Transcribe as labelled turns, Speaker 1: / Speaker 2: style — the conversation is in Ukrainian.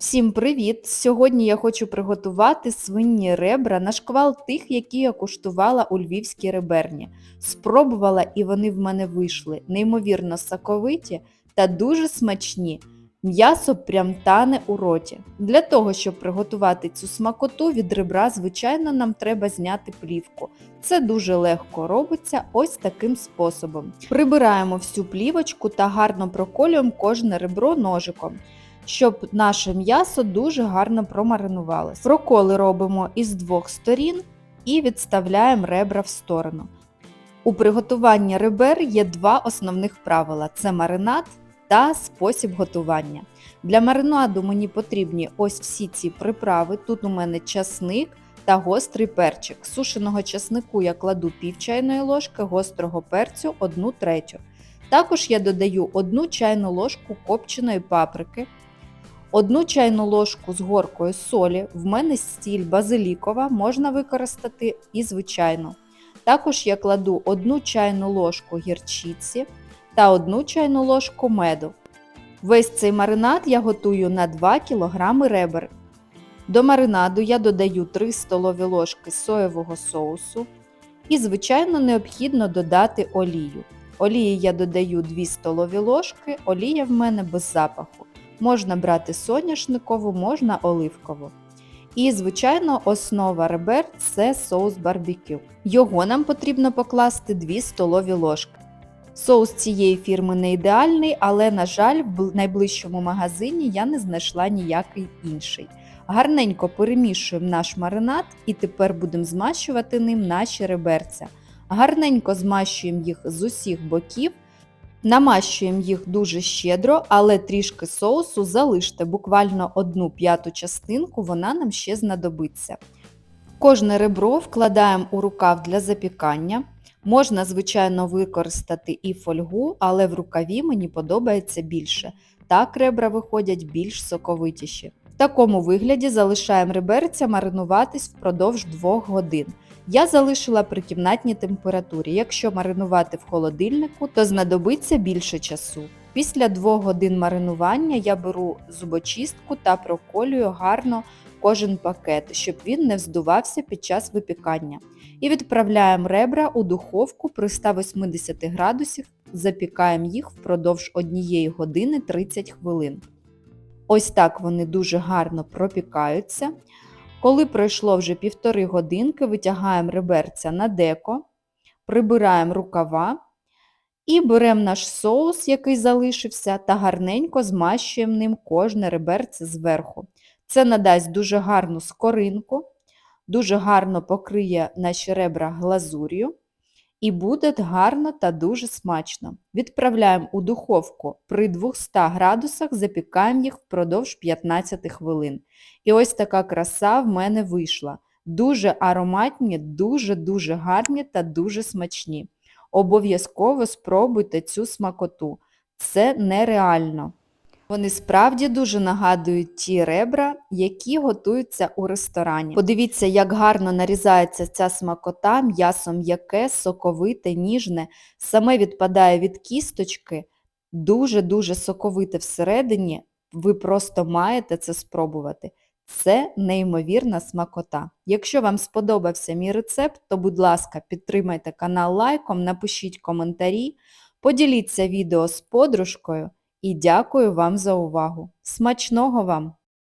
Speaker 1: Всім привіт! Сьогодні я хочу приготувати свині ребра на шквал тих, які я куштувала у львівській реберні. Спробувала і вони в мене вийшли неймовірно соковиті та дуже смачні. М'ясо прям тане у роті. Для того, щоб приготувати цю смакоту від ребра, звичайно, нам треба зняти плівку. Це дуже легко робиться ось таким способом. Прибираємо всю плівочку та гарно проколюємо кожне ребро ножиком щоб наше м'ясо дуже гарно промаринувалося. Проколи робимо із двох сторін і відставляємо ребра в сторону. У приготуванні ребер є два основних правила: це маринад та спосіб готування. Для маринаду мені потрібні ось всі ці приправи. Тут у мене часник та гострий перчик. Сушеного часнику я кладу пів чайної ложки, гострого перцю 1 третю. Також я додаю 1 чайну ложку копченої паприки, Одну чайну ложку з горкою солі, в мене стіль базилікова, можна використати і звичайну. Також я кладу 1 чайну ложку гірчиці та 1 чайну ложку меду. Весь цей маринад я готую на 2 кг ребер. До маринаду я додаю 3 столові ложки соєвого соусу і, звичайно, необхідно додати олію. Олії я додаю 2 столові ложки, олія в мене без запаху. Можна брати соняшникову, можна оливкову. І, звичайно, основа ребер це соус барбекю. Його нам потрібно покласти 2 столові ложки. Соус цієї фірми не ідеальний, але, на жаль, в найближчому магазині я не знайшла ніякий інший. Гарненько перемішуємо наш маринад і тепер будемо змащувати ним наші реберця. Гарненько змащуємо їх з усіх боків. Намащуємо їх дуже щедро, але трішки соусу залиште, буквально одну п'яту частинку, вона нам ще знадобиться. Кожне ребро вкладаємо у рукав для запікання. Можна, звичайно, використати і фольгу, але в рукаві мені подобається більше. Так ребра виходять більш соковитіші. Такому вигляді залишаємо реберця маринуватись впродовж 2 годин. Я залишила при кімнатній температурі. Якщо маринувати в холодильнику, то знадобиться більше часу. Після 2 годин маринування я беру зубочистку та проколюю гарно кожен пакет, щоб він не вздувався під час випікання. І відправляємо ребра у духовку при 180 градусах, запікаємо їх впродовж 1 години 30 хвилин. Ось так вони дуже гарно пропікаються. Коли пройшло вже півтори годинки, витягаємо реберця на деко, прибираємо рукава і беремо наш соус, який залишився, та гарненько змащуємо ним кожне реберце зверху. Це надасть дуже гарну скоринку, дуже гарно покриє наші ребра глазур'ю і буде гарно та дуже смачно. Відправляємо у духовку при 200 градусах, запікаємо їх впродовж 15 хвилин. І ось така краса в мене вийшла. Дуже ароматні, дуже-дуже гарні та дуже смачні. Обов'язково спробуйте цю смакоту. Це нереально. Вони справді дуже нагадують ті ребра, які готуються у ресторані. Подивіться, як гарно нарізається ця смакота, м'ясо м'яке, соковите, ніжне, саме відпадає від кісточки, дуже-дуже соковите всередині. Ви просто маєте це спробувати. Це неймовірна смакота. Якщо вам сподобався мій рецепт, то, будь ласка, підтримайте канал лайком, напишіть коментарі, поділіться відео з подружкою. І дякую вам за увагу. Смачного вам!